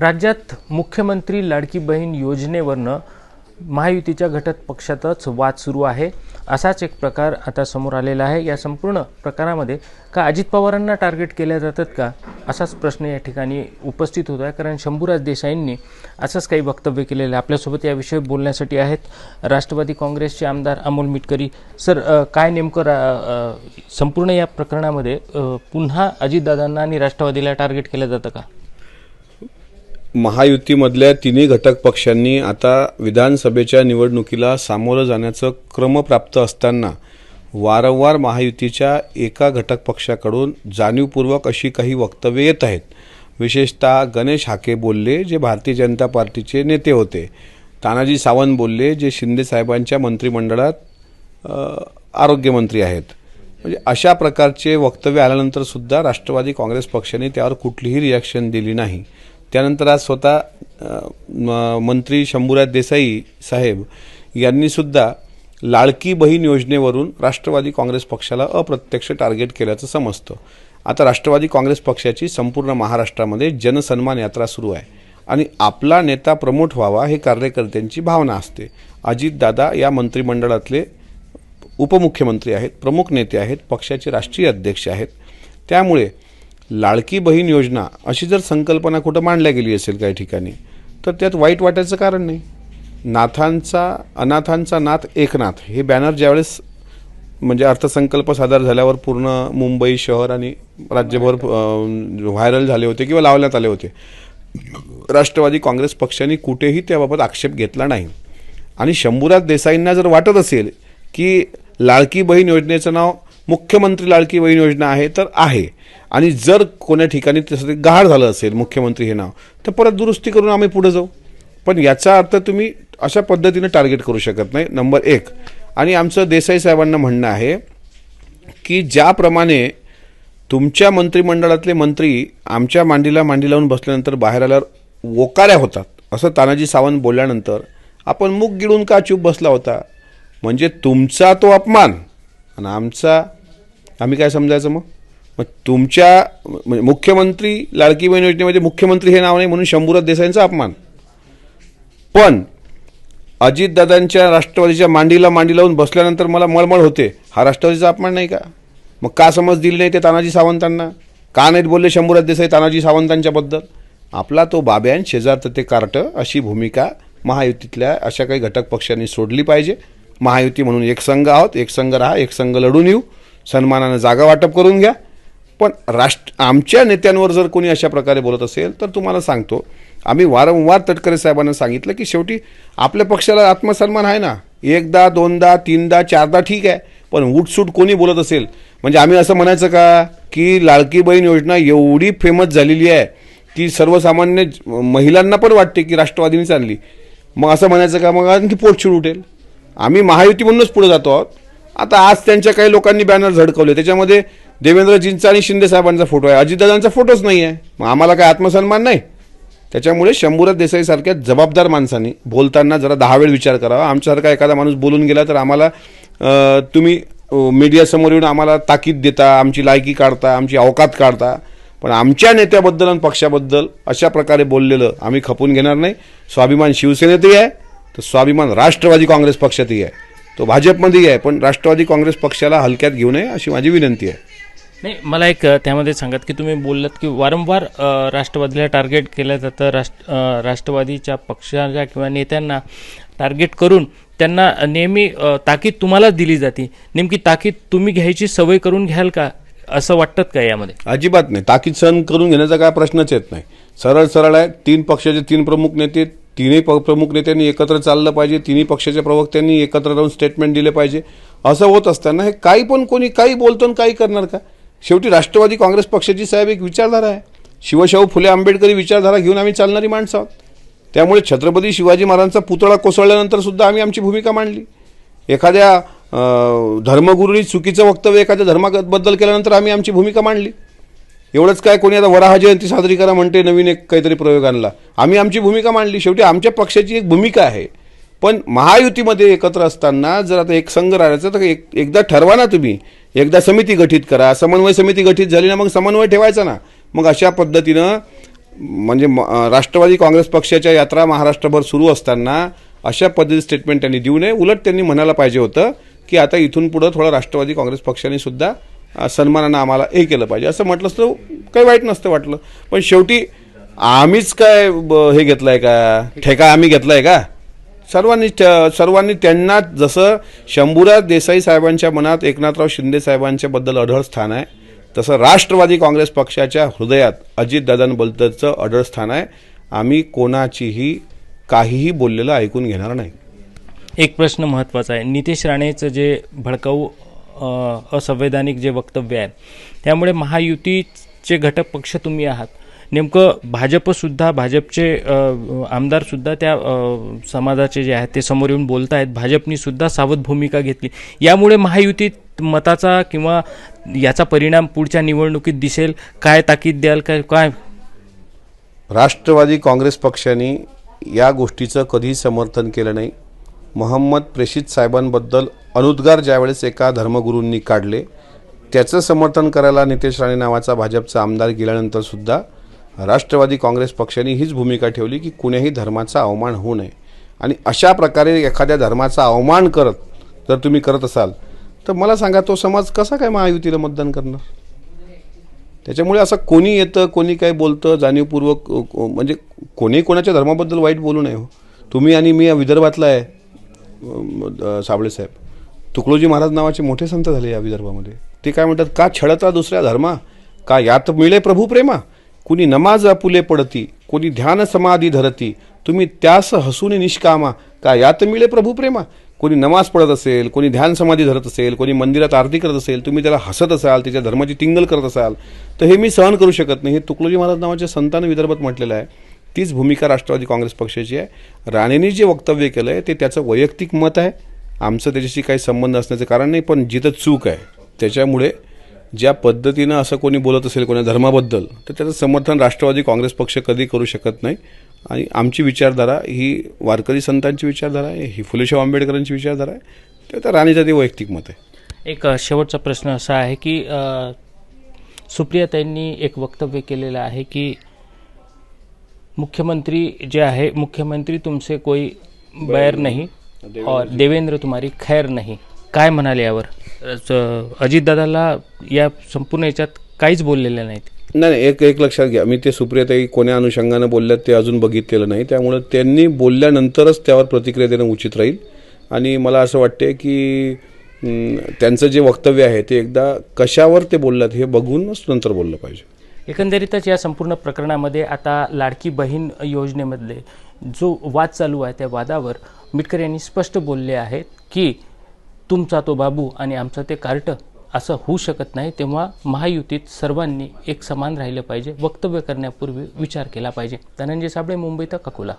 राज्यात मुख्यमंत्री लाडकी बहीण योजनेवरनं महायुतीच्या घटक पक्षातच वाद सुरू आहे. असाच एक प्रकार आता समोर आलेला आहे. या संपूर्ण प्रकारामध्ये का अजित पवारांना टार्गेट केल्या जातात का? असाच प्रश्न या ठिकाणी उपस्थित होत आहे कारण शंभूराज देसाईंनी असंच काही वक्तव्य केलेलं आहे. आपल्यासोबत याविषयी बोलण्यासाठी आहेत राष्ट्रवादी काँग्रेसचे आमदार अमोल मिटकरी. सर काय नेमकं रा संपूर्ण या प्रकरणामध्ये पुन्हा अजितदादांना आणि राष्ट्रवादीला टार्गेट केलं जातं का? महायुतीमधल्या तिन्ही घटक पक्षांनी आता विधानसभेच्या निवडणुकीला सामोरं जाण्याचं क्रमप्राप्त असताना वारंवार महायुतीच्या एका घटक पक्षाकडून जाणीवपूर्वक अशी काही वक्तव्ये येत आहेत. विशेषतः गणेश हाके बोलले जे भारतीय जनता पार्टीचे नेते होते. तानाजी सावंत बोलले जे शिंदे साहेबांच्या मंत्रिमंडळात आरोग्यमंत्री आहेत. म्हणजे अशा प्रकारचे वक्तव्य आल्यानंतरसुद्धा राष्ट्रवादी काँग्रेस पक्षाने त्यावर कुठलीही रिॲक्शन दिली नाही. त्यानंतर आज स्वतः म- मंत्री शंभूराज देसाई साहेब यांनीसुद्धा लाडकी बहीण योजनेवरून राष्ट्रवादी काँग्रेस पक्षाला अप्रत्यक्ष टार्गेट केल्याचं समजतं. आता राष्ट्रवादी काँग्रेस पक्षाची संपूर्ण महाराष्ट्रामध्ये जनसन्मान यात्रा सुरू आहे आणि आपला नेता प्रमोट व्हावा हे कार्यकर्त्यांची भावना असते. अजितदादा या मंत्रिमंडळातले उपमुख्यमंत्री आहेत प्रमुख नेते आहेत पक्षाचे राष्ट्रीय अध्यक्ष आहेत. त्यामुळे लाडकी बहीण योजना अशी जर संकल्पना कुठं मांडल्या गेली असेल काही ठिकाणी तर त्यात वाईट वाटायचं कारण नाही. नाथांचा अनाथांचा नाथ एकनाथ हे बॅनर ज्यावेळेस म्हणजे अर्थसंकल्प सादर झाल्यावर पूर्ण मुंबई शहर आणि राज्यभर व्हायरल झाले होते किंवा लावण्यात आले होते. राष्ट्रवादी काँग्रेस पक्षाने कुठेही त्याबाबत आक्षेप घेतला नाही. आणि शंभूराज देसाईंना जर वाटत असेल की लाडकी बहीण योजनेचं नाव मुख्यमंत्री लाडकी बहीण योजना आहे तर आहे. आणि जर कोण्या ठिकाणी तसं ते गहाळ झालं असेल मुख्यमंत्री हे नाव तर परत दुरुस्ती करून आम्ही पुढे जाऊ. पण याचा अर्थ तुम्ही अशा पद्धतीने टार्गेट करू शकत नाही. नंबर एक. आणि आमचं देसाई साहेबांना म्हणणं आहे की ज्याप्रमाणे तुमच्या मंत्रिमंडळातले मंत्री आमच्या मांडीला मांडी लावून बसल्यानंतर बाहेर आल्यावर वोकाऱ्या होतात असं तानाजी सावंत बोलल्यानंतर आपण मुख गिळून का चूप बसला होता? म्हणजे तुमचा तो अपमान आणि आमचा आम्ही काय समजायचं मग? मग तुमच्या म्हणजे मुख्यमंत्री लाडकी बहीण योजनेमध्ये मुख्यमंत्री हे नाव नाही म्हणून शंभूराज देसाईंचा अपमान. पण अजितदादांच्या राष्ट्रवादीच्या मांडीला मांडी लावून बसल्यानंतर मला मळमळ होते. हा राष्ट्रवादीचा अपमान नाही का? मग का समज दिली नाही ते तानाजी सावंतांना? का नाहीत बोलले शंभूराज देसाई तानाजी सावंतांच्याबद्दल आपला तो बाब्यान शेजार ते कार्ट अशी भूमिका महायुतीतल्या अशा काही घटक पक्षांनी सोडली पाहिजे. महायुती म्हणून एक संघ आहोत एक संघ राहा एक संघ लढून येऊ. सन्मानानं जागा वाटप करून घ्या. पण राष्ट्र आमच्या नेत्यांवर जर कोणी अशा प्रकारे बोलत असेल तर तुम्हाला सांगतो आम्ही वारंवार तटकरे साहेबांना सांगितलं की शेवटी आपल्या पक्षाला आत्मसन्मान आहे ना. एकदा दोनदा तीनदा चारदा ठीक आहे पण उठसूट कोणी बोलत असेल? म्हणजे आम्ही असं म्हणायचं का? की लाडकी बहीण योजना एवढी फेमस झालेली आहे की सर्वसामान्य महिलांना पण वाटते की राष्ट्रवादीने आणली. मग असं म्हणायचं का? मग आणखी पोटछूट उठेल. आम्ही महायुती म्हणूनच पुढे जातो आहोत. आता आज त्यांच्या काही लोकांनी बॅनर झडकवले त्याच्यामध्ये देवेंद्रजींचा आणि शिंदे साहेबांचा फोटो आहे. अजितदादांचा फोटोच नाही आहे. मग आम्हाला काय आत्मसन्मान नाही? त्याच्यामुळे शंभूराज देसाईसारख्या जबाबदार माणसांनी बोलताना जरा दहा वेळ विचार करावा. आमच्यासारखा एखादा माणूस बोलून गेला तर आम्हाला तुम्ही मीडियासमोर येऊन आम्हाला ताकीद देता आमची लायकी काढता आमची अवकात काढता. पण आमच्या नेत्याबद्दल आणि पक्षाबद्दल अशा प्रकारे बोललेलं आम्ही खपून घेणार नाही. स्वाभिमान शिवसेनेतही आहे. तर स्वाभिमान राष्ट्रवादी काँग्रेस पक्षातही आहे. तो भाजपमध्येही आहे पण राष्ट्रवादी काँग्रेस पक्षाला हलक्यात घेऊ नये अशी माझी विनंती आहे. नाही मला एक त्यामध्ये सांगत की तुम्ही बोललात की वारंवार राष्ट्रवादीला टार्गेट केलं जातं राष्ट्र राष्ट्रवादीच्या पक्षाच्या किंवा नेत्यांना टार्गेट करून त्यांना नेहमी ताकीद तुम्हालाच दिली जाते. नेमकी ताकीद तुम्ही घ्यायची सवय करून घ्याल का? असं वाटतं का यामध्ये? अजिबात नाही. ताकीद सहन करून घेण्याचा काय प्रश्नच येत नाही. सरळ सरळ आहे तीन पक्षाचे तीन प्रमुख नेते तिन्ही प- प्रमुख नेत्यांनी एकत्र चाललं पाहिजे तिन्ही पक्षाच्या प्रवक्त्यांनी एकत्र राहून स्टेटमेंट दिले पाहिजे. असं होत असताना हे काही पण कोणी काही बोलतो आणि काही करणार का? शेवटी राष्ट्रवादी काँग्रेस पक्षाची साहेब एक विचारधारा आहे. शिवशाहू फुले आंबेडकरी विचारधारा घेऊन आम्ही चालणारी माणसं आहोत. त्यामुळे छत्रपती शिवाजी महाराजांचा पुतळा कोसळल्यानंतर सुद्धा आम्ही आमची भूमिका मांडली. एखाद्या अं, धर्मगुरूंनी चुकीचं वक्तव्य एखाद्या धर्माबद्दल केल्यानंतर आम्ही आमची भूमिका मांडली. एवढंच काय कोणी आता वराह जयंती साजरी करा म्हणते नवीन एक काहीतरी प्रयोग आणला. आम्ही आमची भूमिका मांडली. शेवटी आमच्या पक्षाची एक भूमिका आहे. पण महायुतीमध्ये एकत्र असताना जर आता एक संघ राहायचं तर एक एकदा ठरवा ना तुम्ही. एकदा समिती गठीत करा. समन्वय समिती गठीत झाली ना मग समन्वय ठेवायचा ना. मग अशा पद्धतीनं म्हणजे म- राष्ट्रवादी काँग्रेस पक्षाच्या यात्रा महाराष्ट्रभर सुरू असताना अशा पद्धती स्टेटमेंट त्यांनी देऊ नये. उलट त्यांनी म्हणायला पाहिजे होतं की आता इथून पुढं थोडं राष्ट्रवादी काँग्रेस पक्षाने सुद्धा सन्मानानं आम्हाला हे केलं पाहिजे. असं म्हटलं असतं काही वाईट नसतं वाटलं. पण शेवटी आम्हीच काय ब- हे आहे का? ठेका आम्ही घेतला आहे का? सर्वांनी सर्वांनी त्यांना जसं शंभूराज देसाई साहेबांच्या मनात एकनाथराव शिंदे साहेबांच्याबद्दल अढळ स्थान आहे तसं राष्ट्रवादी काँग्रेस पक्षाच्या हृदयात अजितदादांबद्दलचं अढळ स्थान आहे. आम्ही कोणाचीही काहीही बोललेलं ऐकून घेणार नाही. एक प्रश्न महत्त्वाचा आहे. नितेश राणेचं जे भडकाऊ असंवैधानिक जे वक्तव्य आहे. त्यामुळे महायुतीचे घटक पक्ष तुम्ही आहात. नेमकं भाजपसुद्धा भाजपचे आमदारसुद्धा त्या समाजाचे जे आहेत ते समोर येऊन बोलत आहेत भाजपनीसुद्धा सावध भूमिका घेतली. यामुळे महायुतीत मताचा किंवा याचा परिणाम पुढच्या निवडणुकीत दिसेल? काय ताकीद द्याल? काय काय? राष्ट्रवादी काँग्रेस पक्षाने या गोष्टीचं कधीही समर्थन केलं नाही. मोहम्मद प्रेषित साहेबांबद्दल अनुद्गार ज्यावेळेस एका धर्मगुरूंनी काढले त्याचं समर्थन करायला नितेश राणे नावाचा भाजपचा आमदार गेल्यानंतर सुद्धा राष्ट्रवादी काँग्रेस पक्षाने हीच भूमिका ठेवली की कुण्याही धर्माचा अवमान होऊ नये. आणि अशा प्रकारे एखाद्या धर्माचा अवमान करत जर तुम्ही करत असाल तर मला सांगा तो समाज कसा काय महायुतीला मतदान करणार? त्याच्यामुळे असं कोणी येतं कोणी काय बोलतं जाणीवपूर्वक म्हणजे कोणी कोणाच्या धर्माबद्दल वाईट बोलू नये हो. तुम्ही आणि मी विदर्भातला आहे. साबळेसाहेब साबळे तुकडोजी महाराज नावाचे मोठे संत झाले या विदर्भामध्ये. ते काय म्हणतात का छळता दुसऱ्या धर्मा? का यात मिळे प्रभू प्रेमा? कुणी नमाज आपुले पडती कोणी ध्यान समाधी धरती तुम्ही त्यास हसून निष्कामा? का यात मिळे प्रभू प्रेमा? कोणी नमाज पडत असेल कोणी ध्यान समाधी धरत असेल कोणी मंदिरात आरती करत असेल तुम्ही त्याला हसत असाल त्याच्या धर्माची टिंगल करत असाल तर हे मी सहन करू शकत नाही. हे तुकडोजी महाराज नावाच्या संतानं विदर्भात म्हटलेलं आहे. तीच भूमिका राष्ट्रवादी काँग्रेस पक्षाची आहे. राणेंनी जे वक्तव्य केलं आहे ते त्याचं वैयक्तिक मत आहे. आमचं त्याच्याशी काही संबंध असण्याचं कारण नाही पण जिथं चूक आहे त्याच्यामुळे ज्या पद्धतीनं असं कोणी बोलत असेल कोणा धर्माबद्दल तर त्याचं समर्थन राष्ट्रवादी काँग्रेस पक्ष कधी करू शकत नाही. आणि आमची विचारधारा ही वारकरी संतांची विचारधारा आहे ही फुलेशाह आंबेडकरांची विचारधारा आहे. तर त्या ते वैयक्तिक मत आहे. एक शेवटचा प्रश्न असा आहे की सुप्रियाताईंनी एक वक्तव्य केलेलं आहे की मुख्यमंत्री जे आहे मुख्यमंत्री तुमसे कोई बैर नहीं और देवेंद्र तुम्हारी खैर नाही। काय म्हणाले यावर? अजितदादाला या संपूर्ण याच्यात काहीच बोललेलं नाहीत नाही नाही, एक एक लक्षात घ्या. मी ते सुप्रियाताई कोण्या अनुषंगानं बोलल्यात ते अजून बघितलेलं नाही. त्यामुळे त्यांनी बोलल्यानंतरच त्यावर प्रतिक्रिया देणं उचित राहील. आणि मला असं वाटते की त्यांचं जे वक्तव्य आहे ते एकदा कशावर ते बोलल्यात हे बघूनच नंतर बोललं पाहिजे. एकंदरीतच या संपूर्ण प्रकरणामध्ये आता लाडकी बहीण योजनेमधले जो वाद चालू आहे त्या वादावर मिटकर यांनी स्पष्ट बोलले आहेत की तुमचा तो बाबू आणि आमचं ते कार्ट असं होऊ शकत नाही तेव्हा महायुतीत सर्वांनी एक समान राहिलं पाहिजे वक्तव्य करण्यापूर्वी विचार केला पाहिजे. धनंजय साबळे मुंबई तक अकोला.